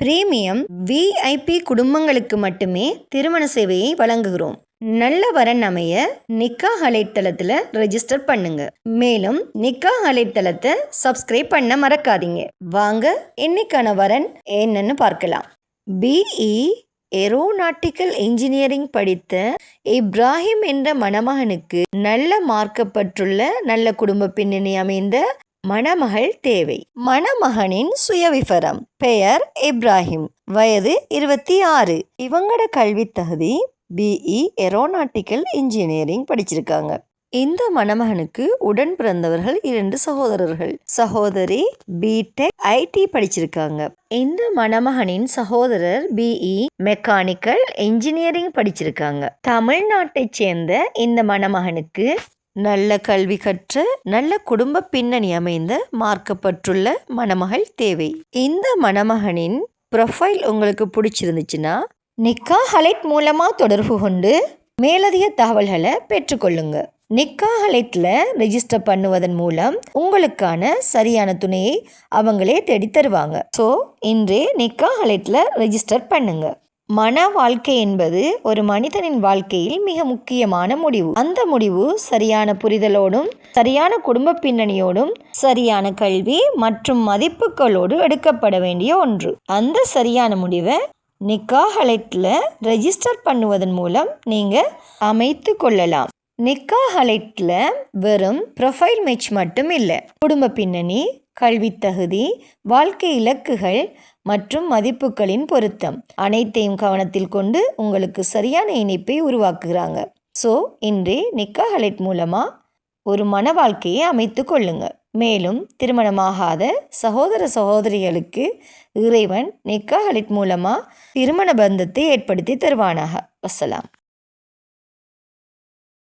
Premium VIP குடும்பங்களுக்கு மட்டுமே திருமண சேவையை வழங்குகிறோம். நல்ல வரன் அமைய நிக்கா அலைத்தளத்தில் ரெஜிஸ்டர் பண்ணுங்க. மேலும் நிக்கா அலைத்தளத்தை சப்ஸ்கிரைப் பண்ண மறக்காதீங்க. வாங்க இன்னைக்கான வரன் என்னன்னு பார்க்கலாம். பிஇ ஏரோநாட்டிக்கல் இன்ஜினியரிங் படித்த இப்ராஹிம் என்ற மணமகனுக்கு நல்ல மார்க்கப்பட்டுள்ள நல்ல குடும்ப பின்னணி அமைந்த மணமகள் தேவை. மணமகனின் சுயவிவரம். பெயர் இப்ராஹிம். வயது இருபத்தி ஆறு. இவங்களோட கல்வி தகுதி பிஇ ஏரோநாட்டிக்கல் இன்ஜினியரிங் படிச்சிருக்காங்க. இந்த மணமகனுக்கு உடன் பிறந்தவர்கள் இரண்டு சகோதரர்கள். சகோதரி பிடெக் ஐடி படிச்சிருக்காங்க. இந்த மணமகனின் சகோதரர் பிஇ மெக்கானிக்கல் இன்ஜினியரிங் படிச்சிருக்காங்க. தமிழ்நாட்டை சேர்ந்த இந்த மணமகனுக்கு நல்ல கல்வி கற்ற நல்ல குடும்ப பின்னணி அமைந்த மார்க்கப்பட்டுள்ள மணமகள் தேவை. இந்த மணமகனின் ப்ரொஃபைல் உங்களுக்கு பிடிச்சிருந்துச்சுன்னா நிக்கா ஹலைட் மூலமாக தொடர்பு கொண்டு மேலதிக தகவல்களை பெற்றுக்கொள்ளுங்க. நிக்கா ஹலைட்டில் ரெஜிஸ்டர் பண்ணுவதன் மூலம் உங்களுக்கான சரியான துணையை அவங்களே தேடி தருவாங்க ஸோ இன்றே நிக்கா ஹலைட்டில் ரெஜிஸ்டர் பண்ணுங்கள் மன வாழ்க்கை என்பது ஒரு மனிதனின் வாழ்க்கையில் மிக முக்கியமான முடிவு. அந்த முடிவு சரியான புரிதலோடும் சரியான குடும்ப பின்னணியோடும் சரியான கல்வி மற்றும் மதிப்புகளோடு எடுக்கப்பட வேண்டிய ஒன்று. அந்த சரியான முடிவை நிக்காஹலைட்டில் ரெஜிஸ்டர் பண்ணுவதன் மூலம் நீங்கள் அமைத்து கொள்ளலாம். நிக்காஹலைட்டில் வெறும் ப்ரொஃபைல் மேட்ச் மட்டும் இல்லை. குடும்ப பின்னணி கல்வி தகுதி வாழ்க்கை இலக்குகள் மற்றும் மதிப்புகளின் பொருத்தம். அனைத்தையும் கவனத்தில் கொண்டு உங்களுக்கு சரியான இணைப்பை உருவாக்குகிறாங்க. ஸோ இன்றே நிக்காஹலைட் மூலமாக ஒரு மன வாழ்க்கையை அமைத்து கொள்ளுங்க. மேலும் திருமணமாகாத சகோதர சகோதரிகளுக்கு இறைவன் நிக்கா ஹலிட் மூலமாக திருமண பந்தத்தை ஏற்படுத்தி தருவானாக. வசலாம்.